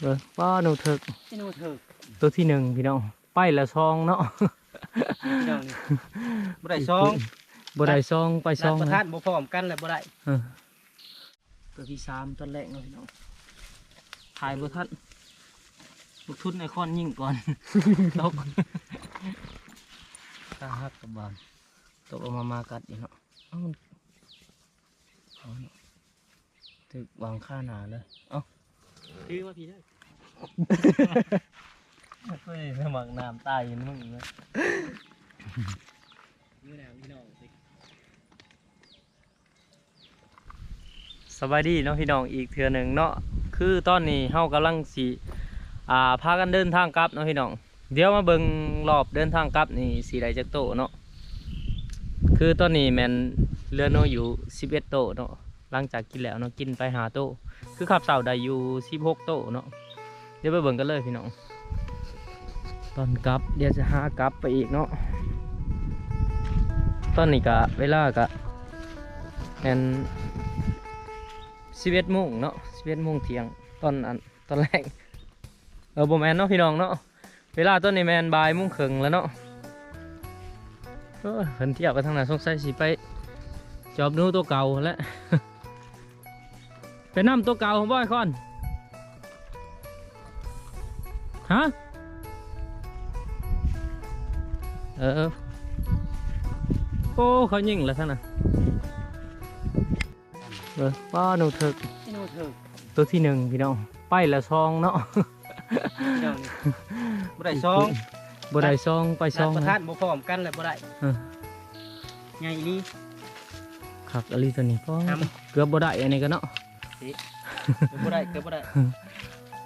เออป้าหนูเถิกที่นู่นเถิกตัวที่หนึ่งพี่น้องไปละซองเนาะพี่น้องนี่บ่ได้ซองบ่ได้ซองไปซรัอบงประนะทานบ่พร้อมกันเลยบ่ได้เออตัวที่สามตอนแรกเนาะพี่น้องถ่ายบ่ทันลูกทุนไอคอนยิงก่อนตกตาหักกับบานตกออกมามากัดอีกเนาะเอ้ามันเอาเนาะถึกวางข้าหนาเลยเอ้า คือว่าพี่ได้เฮ้ยสมักน้ำตายอยินมึงเลยมื้อหน้าพี่น้องสิสบายดีเนาะพี่น้องอีกเทือหนึ่งเนาะคือตอนนี้เฮากำลังสีอ่าพากันเดินทางกลับเนาะพี่น้องเดี๋ยวมาเบิ่งรอบเดินทางกลับนี่สีใดจักโตเนาะคือตอนนี้แมนเรือโนอยู่11โตเนาะ หลังจากกินแล้วเนาะกินไปหาโตคือขับเสาได้อยู่16โตเนาะเดี๋ยวไปเบิ่งกันเลยพี่น้องตอนกลับเดี๋ยวจะหากลับไปอีกเนาะตอนนี้กะเวลากะแมนสิบเอ็ดโมงเนาะสิบเอ็ดโมงเที่ยงตอนอันตอนแรกเออบ่แมนเนาะพี่น้องเนาะเวลาต้นนี้แมนบายโมงครึ่งแล้วเนาะเออเพิ่นเทียบไปทางไหนสงสัยสิไป จอบนู้ตัวเก่าแล้ว ไปนำตัวเก่าของบ่อยคอนฮะเออเออโอ้เขายิงแล้วท่านน่ะเออป้าหนูเถิกที่นู่นเถิกตัวที่หนึ่งพี่น้องไปละซองเนาะพี่น้องนี่บ่ได้ซองบ่ได้ซองไปซรัอบงประนะทานบ่พร้อมกันเลยบ่ได้เออใหญ่อีหลีครับอลีตัวนี้ก็ครับเกือบบ่ได้อันนี้ก็เนาะ เกิดบ่ได้เกิดบ่ได้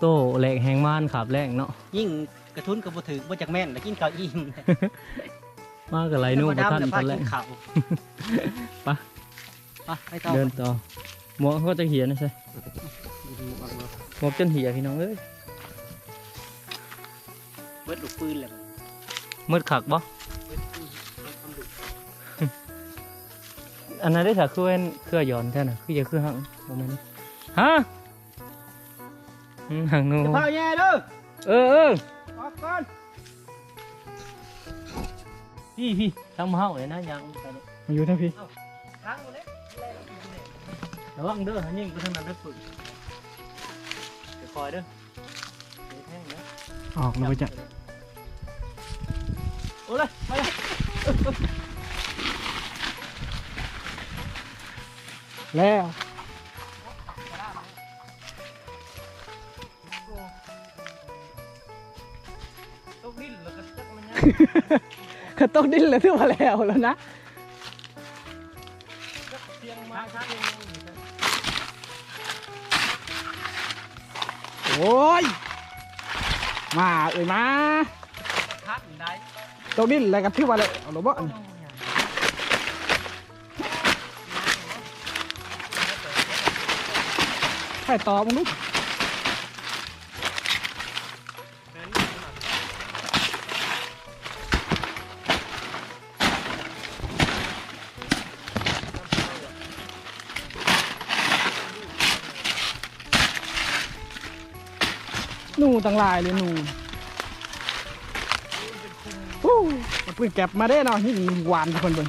โตแหลกแหงม่านขับแรงเนาะยิ่งกระทุนก็บ่ถึกบ่จักแม่นแล้วกินข้าวอิ่มมากับไรนู่นบ่บ่ทันดำตอนแรแล้วกพากินข้าวไป ไปไปต่อเดินต่อหมวกเขาจะเหียนะใช่หมวกจนเหียพี่น้องเอ้ยเบิดลูกปืนแล้วมันมืดขักบ่เบิดปืนทำดุอันนั้นได้ถ้าคือเว้นเครือหย่อนแท้น่ะคือจะคือหังบ่แม่น ฮะอืมหังหนูจะพาแย่เด้อเออเออออกก่อนพี่พี่ทำเฮาเลยนะยังไปเลยมาอยู่นะพี่ล้างหมดแล้วระวังเด้อหันยิงไปทางนั้นได้ฝึกจะคอยเด้อเดี๋ยวแท่งเด้อออกเราไปจะโอ้เลยไปเลยแล้ว จักมันยังก็ต้องดิ้นเลยที่ว่าแล้วแล้วนะเสียงมาชักเองโอ้ย มาเอ้ยมาทัดได้ต้องดิ้นอะไรกันที่ว่าแล้วเอาหรือบ่ใช่ต่อมึงลูก ต่างหลายเลยหนูฮู้เอาปืนแก็บมาได้เนาะนี่หวานทุกคนเบิ่ง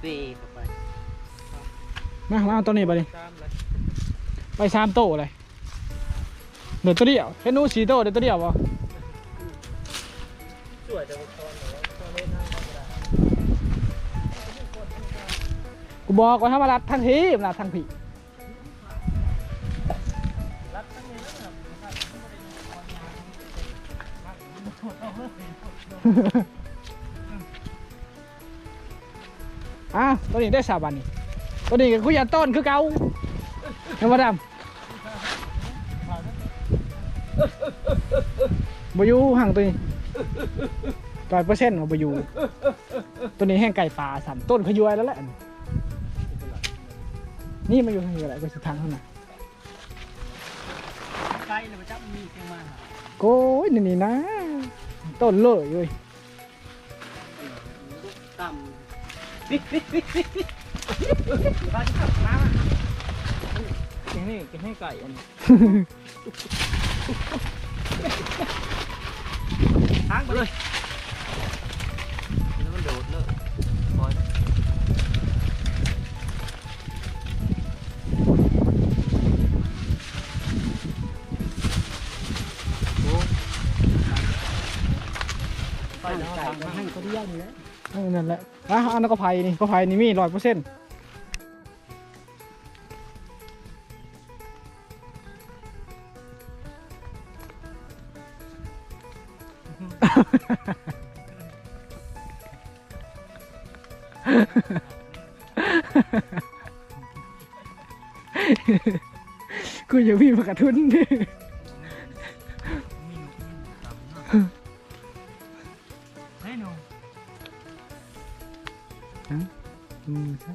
เป๊ะๆเข้าไปมามาเอาตัวนี้ไปดิ ตามเลยไปสามโตเลยเดี๋ยวตัวเดียวเห็นหนูสีโตเดี๋ยวตัวเดียวบ่สวยแต่ว่าตอนไหนตอนเล่นนั่งก็ได้กูบอกว่าถ้ามารัดทันทีมารัดทันผีรัดตั้งนี้นะครับ อะตัวนี้ได้สามวันนี่ตัวนี้ก็คุยยันต้นคือเก่าเห็นบ่ดำบอยู่ห่างตัวนี้ร้อยเปอร์เซ็นต์ว่าบอยู่ตัวนี้แห้งไก่ป่าสันต้นขยวยแล้วแหละนี่มาอยู่ทางนี้อะไรก็สุดทางเท่านั้นไกลเลยมาจับมีดลงมาโก้ยนี่นี่นะต้นเลยเว้ย ปิ๊กปิ๊กปิ๊กปิ๊กปิ๊กมาที่ขับมาเก่งนี่เก่งให้ไก่อันทางไปเลยแล้วมันโดดเลยปล่อยไปแล้วทางให้เขาที่ย่างนี่แหละเออ นั่นแหละอะอันนั้นก็ไผ่นี่ก็ไผ่นี่มีร้อยเปอร์เซ็นต์กูอย่าวิ่งมากระทุนเอืมใช่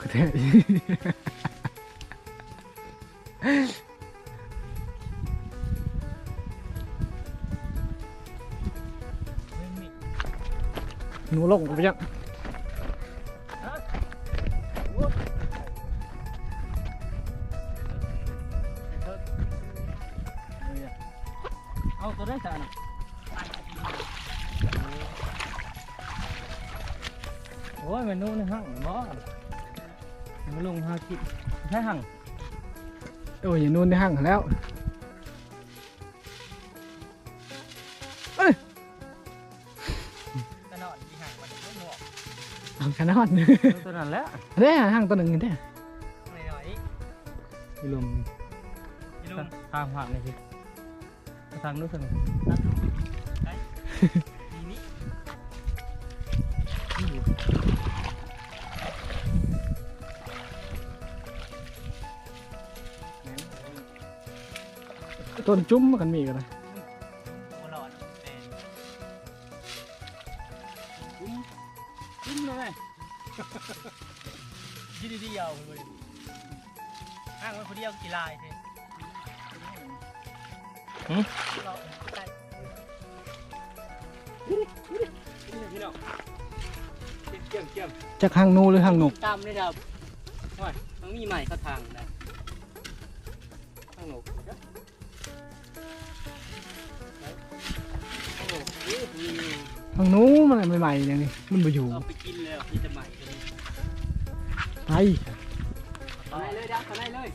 กระแทกหนูลงไปยัง โอ้ยมันนู่นในห้างบ่มันลงหากินใช่ห้างโอ้ยอย่านู่นในห้างแล้วกระนอนที่ห่างมันไม่หมวกห้างขนาดนี้ตัวนั้นแหละเด้ห้างตัวหนึ่งเด้หน่อยอีลุมๆพี่ลุงทางผ่านเลยสิทางนู้นสิ ต้นจุ้มมันกันมีกันเลยตลอดแต่คุ้มคุ้มเลยยืดดีๆเอาเลยห้างไว้คนเดียวกี่ลายเท่เราใกล้พี่น้องเกี่ยมเกี่ยมจากห้างนูหรือห้างนกตามเลยครับว่ามันมีใหม่เข้าทางนะข้างหนก โอ้โหมีห้างนูมันใหม่ๆอย่างนี้มันมาอยู่ไปกินเลยมีแต่ใหม่เลยไปไหนเลยดักไปเลย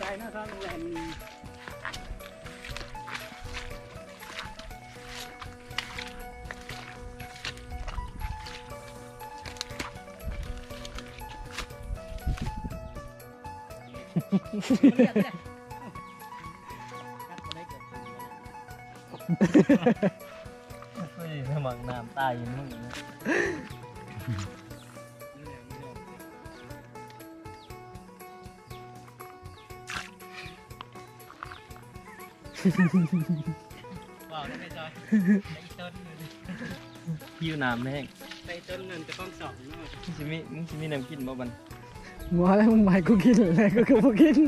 ได้นะครับแหล สมัครน้ำตายอยู่นู่นนะว้าวได้ไหมจอยไอ้ต้นนึงหิวน้ำแห้งไอ้ต้นนึงจะต้องสอบเนาะมึงสิมีมึงสิมีน้ำกินบ่บัน หัวแล้วมึงไม่กูกินอะไรก็คือกูกิน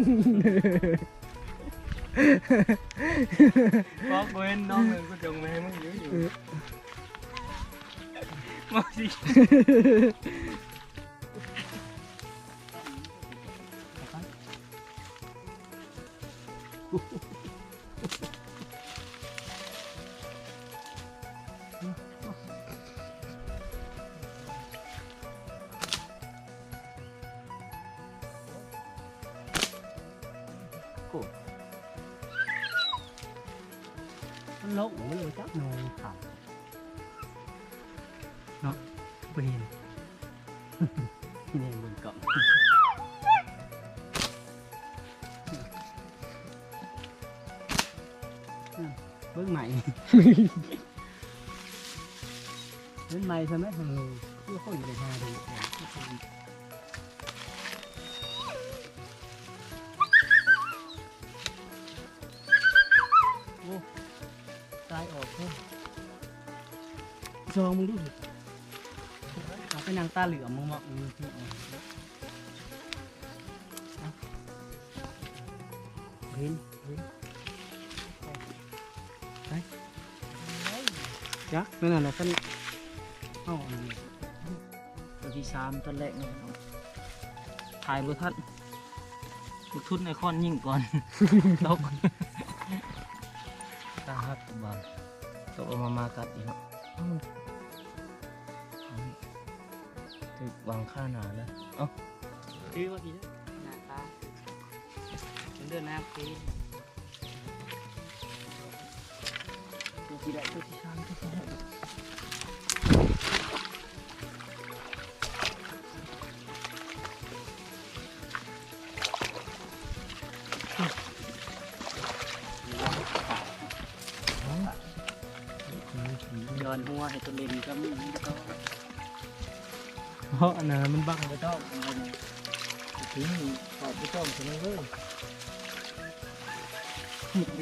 บอกเว้นน้องเลยกูจงไม่ให้มึงอยู่อยู่มาสิ กมันเลยจับนอนขับเนาะไปเห็น ที่นี่บนเกาะเบิ้งใหม่เล่นไม้ใช่ไหมเออเพื่อคนเลยมาดู จองมึงดูดิเอาไปนางตาเหลือมมึงมาอือที่เอาเอาเห็นเห็นไปยักษ์นั่นน่ะเพิ่นเอาอันนี้ตัวที่สามตอนแรกเนาะพี่น้องถ่ายบทัดลูกทุนในคอนยิ่งก่อนตกตาฮักบางตกลงมามากัดอีกเนา ตึกวางค่าหนาแล้วเอ้าคือเมื่อกี้หน้าตาเป็นเดือนน้าปีกี่ได้ตัวที่สามตัวที่ อนหัวให้ตัวเล่นก็มีก็เพราะนนั้นมันบังไปต้องเอามาถึงปอบไปต้องถึงเลยหมดเล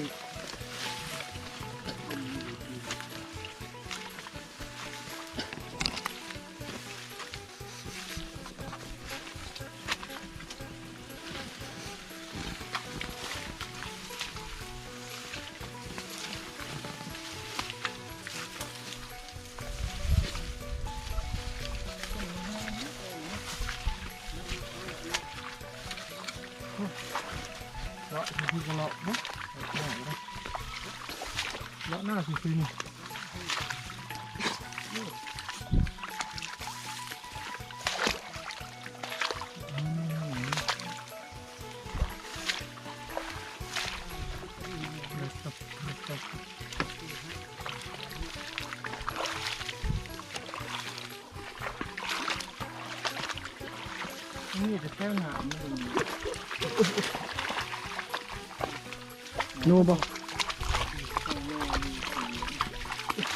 คืนี่นี่จะแก้วหนามเลยนูบอ๋อ ห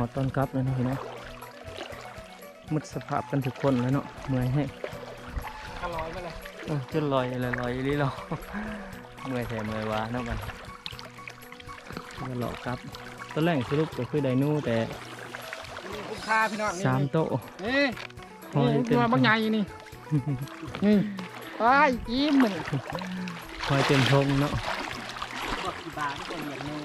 อตอนกลับแล้วเนาะพี่เนาะหมดสภาพกันทุกคนแล้วเนาะเมื่อยให้ก็ร้อยไปเลยโอ้จนลอยอะไรลอยอีหลีเรา เมื่อยแถมเมื่อยวาเนาะมันก็เลาะกลับตอนแรกสรุปก็คือไดโนูแต่นี่คุ้มค่าพี่น้องนี่สามโต๊ะนี่หอยนี่เต็มตัวบางใหญ่นี่นี่ไปยิ้มมันหอยเต็มทงเนาะบอกกี่บาทก็เลี้ยงนู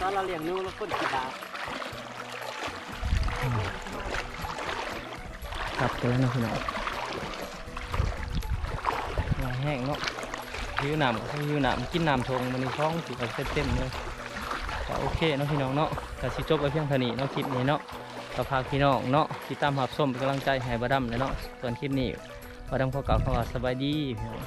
ตอนเราเลี้ยงนูเราคนกี่บาทกลับไปแล้วเนาะพี่น้องลาย แห้งเนาะหิวน้ำก็คือหิวน้ำกินน้ำทงมันในท้องสิเต็มเต็มๆเลยก็โอเคเนาะพี่น้องเนาะแต่สิจบไปเพียงเท่านี้เนาะคลิปนี้เนาะก็พาพี่น้องเนาะติดตามหับส้มเป็นกำลังใจให้บาดัมเลยเนาะส่วนคลิปนี้บาดัมข้อกล่าข้อสบายดีพี่น้อง